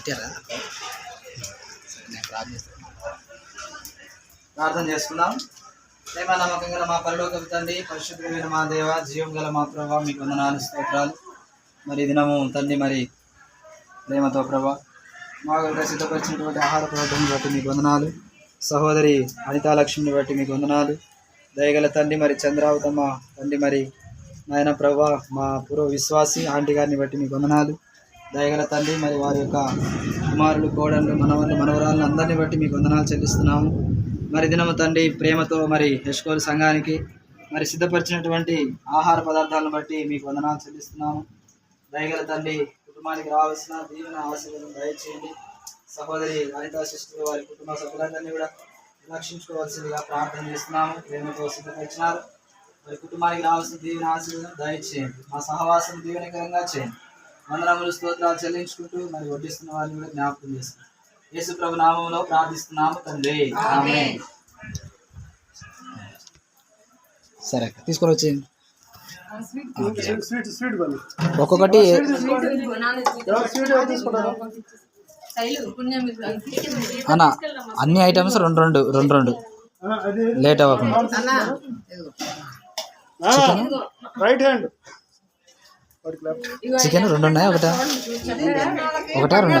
పెట్టారా? నేను ప్రార్థిస్తాను ప్రార్థన చేసుకుందాం. ప్రేమ నమ్మకం గల మా పరిలోక తండ్రి పరిశుద్ధమైన మా దేవ జీవం గల మా ప్రభావ మీకు వందనాలు స్తోత్రాలు. మరి దినము తండ్రి మరి ప్రేమతో ప్రభా మా సిద్ధపరిచినటువంటి ఆహార పదార్థం బట్టి మీకు వందనాలు. సహోదరి అనితాలక్ష్మిని బట్టి మీకు వందనాలు. దయగల తండ్రి మరి చంద్రావతమ్మ తండ్రి మరి నాయన ప్రభా మా పూర్వ విశ్వాసి ఆంటీ గారిని బట్టి మీకు వందనాలు. దయగల తండ్రి మరి వారి యొక్క కుమారులు కోడళ్ళు మనవళ్ళు మనవరాలను అందరిని బట్టి మీకు వందనాలు చెల్లిస్తున్నాము. మరి దినము తండ్రి ప్రేమతో మరి యశ్కోలు సంఘానికి మరి సిద్ధపరిచినటువంటి ఆహార పదార్థాలను బట్టి మీకు వందనాలు చెల్లిస్తున్నాము. దయగల తండ్రి కుటుంబానికి రావాల్సిన దీవెన ఆశీర్వాదం దయచేయండి. సహోదరి వనితా శిష్యులు వారి కుటుంబ సభ్యులందరినీ కూడా రక్షించుకోవాల్సిందిగా ప్రార్థన చేస్తున్నాము. ప్రేమతో సిద్ధపరిచినారు. మరి కుటుంబానికి రావాల్సిన దీవెన ఆశీర్వాదం దయచేయండి. మా సహవాసం దీవెనకరంగా చేయండి. వందనములు స్తోత్రాలు చెల్లించుకుంటూ మరి వడ్డిస్తున్న వారిని కూడా జ్ఞాపకం చేస్తున్నాం. యేసు ప్రభు నామంలో ప్రార్థిస్తున్నాము తండ్రి. ఆమేన్. సరే తీసుకొని కొని. ఒక్కొక్కటి అన్న అన్ని ఐటమ్స్ రెండు రెండు రెండు రెండు. లేట్ అవ్వకుండా. Right hand. చికెన్ రెండు ఉన్నాయా ఒకటా ఒకటా రెండు.